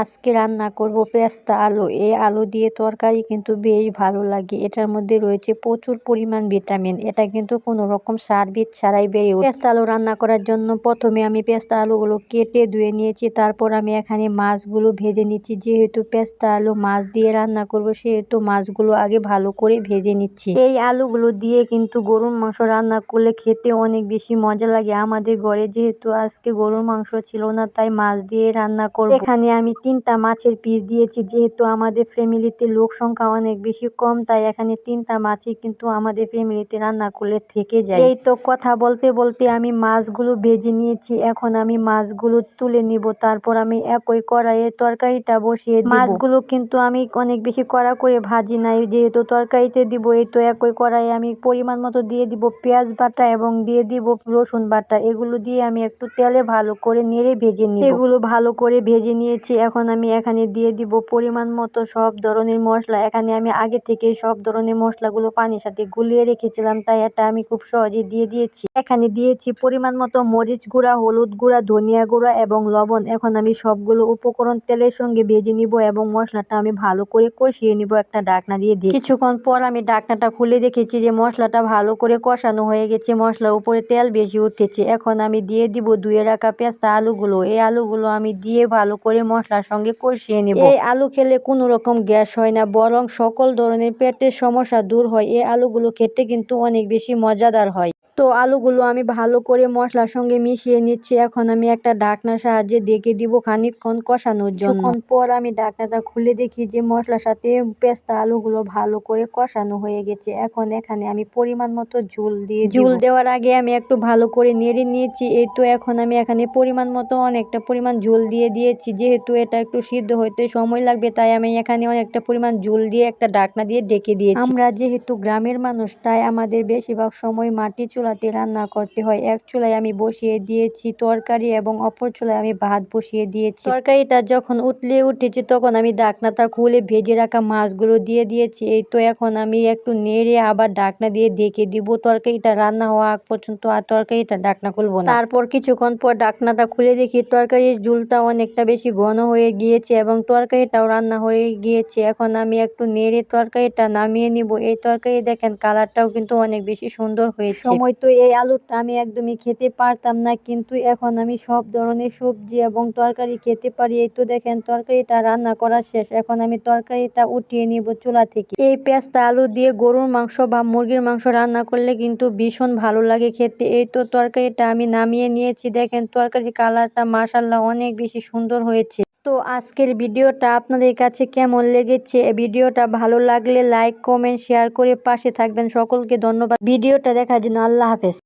আজকে রান্না করব পেস্তা আলু। এই আলু দিয়ে তরকারি কিন্তু বেশ ভালো লাগে। এটার মধ্যে রয়েছে প্রচুর পরিমাণ ভিটামিন। এটা কিন্তু কোনো রকম সার বীজ ছাড়াই বেড়ে ওঠে। পেস্তা আলু রান্না করার জন্য প্রথমে আমি পেস্তা আলুগুলো কেটে ধুয়ে নিয়েছি। তারপর আমি এখানে মাছগুলো ভেজে নিচ্ছি। যেহেতু পেস্তা আলু মাছ দিয়ে রান্না করব, সেহেতু মাছগুলো আগে ভালো করে ভেজে নিচ্ছি। এই আলুগুলো দিয়ে কিন্তু গরুর মাংস রান্না করলে খেতে অনেক বেশি মজা লাগে। আমাদের ঘরে যেহেতু আজকে গরুর মাংস ছিল না, তাই মাছ দিয়ে রান্না করব। এখানে আমি তিনটা মাছের পিস দিয়েছি, যেহেতু আমাদের ফ্যামিলিতে লোক সংখ্যা অনেক বেশি কম, তাই এখানে তিনটা মাছই কিন্তু আমাদের ফ্যামিলিতে রান্না করলে থেকে যায়। এই তো কথা বলতে বলতে আমি মাছগুলো ভেজে নিয়েছি, এখন আমি মাছগুলো তুলে নিব, তারপর আমি একই কড়াইয়ে তরকারিটা বসিয়ে মাছগুলো কিন্তু আমি অনেক বেশি কড়া করে ভাজি নাই, যেহেতু তরকারিতে দিব, এই তো একই কড়াইয়ে আমি পরিমাণ মতো দিয়ে দিব পেঁয়াজ বাটা এবং দিয়ে দিব রসুন বাটা, এগুলো দিয়ে আমি একটু তেলে ভালো করে নেড়ে ভেজে নিব। এগুলো ভালো করে ভেজে নিয়েছি, এখন আমি এখানে দিয়ে দিব পরিমাণ মতো সব ধরনের মশলা। এখানে আমি আগে থেকে সব ধরনের মশলাগুলো পানির সাথে গুলিয়ে রেখেছিলাম, তাই এটা আমি খুব সহজে দিয়ে দিয়েছি। এখানে দিয়েছি পরিমাণ মতো মরিচ গুঁড়া, হলুদ গুঁড়া, ধনিয়া গুঁড়া এবং লবণ। এখন আমি সবগুলো উপকরণ তেলের সঙ্গে ভেজে নিব এবং মশলাটা আমি ভালো করে কষিয়ে নিব একটা ডাকনা দিয়ে দিয়ে। কিছুক্ষণ পর আমি ডাকনাটা খুলে দেখেছি যে মশলাটা ভালো করে কষানো হয়ে গেছে, মশলার উপরে তেল বেশি উঠেছে। এখন আমি দিয়ে দিব ধুয়ে রাখা পেঁস্তা আলুগুলো। এই আলুগুলো আমি দিয়ে ভালো করে মশলার সঙ্গে কষিয়ে নেব। এই আলু খেলে কোনো রকম গ্যাস হয় না, বরং সকল ধরনের পেটের সমস্যা দূর হয়। এই আলুগুলো খেতে কিন্তু অনেক বেশি মজাদার হয়। তো আলুগুলো আমি ভালো করে মশলার সঙ্গে মিশিয়ে নিচ্ছি। এখন আমি একটা ঢাকনার সাহায্যে ডেকে দিব খানিকক্ষণ কষানোর জন্য। পর আমি ঢাকনাটা খুলে দেখি যে মশলার সাথে পেস্তা আলুগুলো ভালো করে কষানো হয়ে গেছে। এখন এখানে আমি পরিমাণ মতো ঝুল দিয়ে ঝুল দেওয়ার আগে আমি একটু ভালো করে নেড়ে নিয়েছি। এই তো এখন আমি এখানে পরিমাণ মতো অনেকটা পরিমাণ ঝোল দিয়ে দিয়েছি। যেহেতু এটা একটু সিদ্ধ হইতে সময় লাগবে তাই আমি এখানে অনেকটা পরিমাণ ঝোল দিয়ে একটা ঢাকনা দিয়ে ডেকে দিয়েছি। আমরা যেহেতু গ্রামের মানুষ তাই আমাদের বেশিরভাগ সময় মাটি চুলাতে রান্না করতে হয়। এক চুলায় আমি বসিয়ে দিয়েছি তরকারি এবং অপর চুলায় আমি ভাত বসিয়ে দিয়েছি। তরকারিটা যখন উঠলে উঠেছে তখন আমি ঢাকনাটা খুলে ভেজে রাখা মাছগুলো দিয়ে দিয়েছি। এই তো এখন আমি একটু নেড়ে আবার ঢাকনা দিয়ে ঢেকে দিব। তরকারিটা রান্না হওয়া আগ পর্যন্ত আর তরকারিটা ঢাকনা খুলবো না। তারপর কিছুক্ষণ পর ঢাকনাটা খুলে দেখি তরকারির ঝুলটা অনেকটা বেশি ঘন হয়ে গিয়েছে এবং তরকারিটাও রান্না হয়ে গিয়েছে। এখন আমি একটু নেড়ে তরকারিটা নামিয়ে নিব। এই তরকারি দেখেন কালারটাও কিন্তু অনেক বেশি সুন্দর হয়েছে। সময় তো এই আলুটা আমি একদমই খেতে পারতাম না, কিন্তু এখন আমি সব ধরনের সবজি এবং তরকারি খেতে পারি। এই তো দেখেন তরকারিটা রান্না করা শেষ। এখন আমি তরকারিটা উঠিয়ে নিব চুলা থেকে। এই পেঁয়াজটা আলু দিয়ে গরুর মাংস বা মুরগির মাংস রান্না করলে কিন্তু ভীষণ ভালো লাগে খেতে। এই তো তরকারিটা আমি নামিয়ে নিয়েছি। দেখেন তরকারির কালারটা মাসাল্লাহ অনেক বেশি সুন্দর হয়েছে। তো আজকের ভিডিওটা আপনাদের কাছে কেমন লেগেছে? ভিডিওটা ভালো লাগলে লাইক কমেন্ট শেয়ার করে পাশে থাকবেন। সকলকে ধন্যবাদ। ভিডিওটা দেখার জন্য আল্লাহ হাফেজ।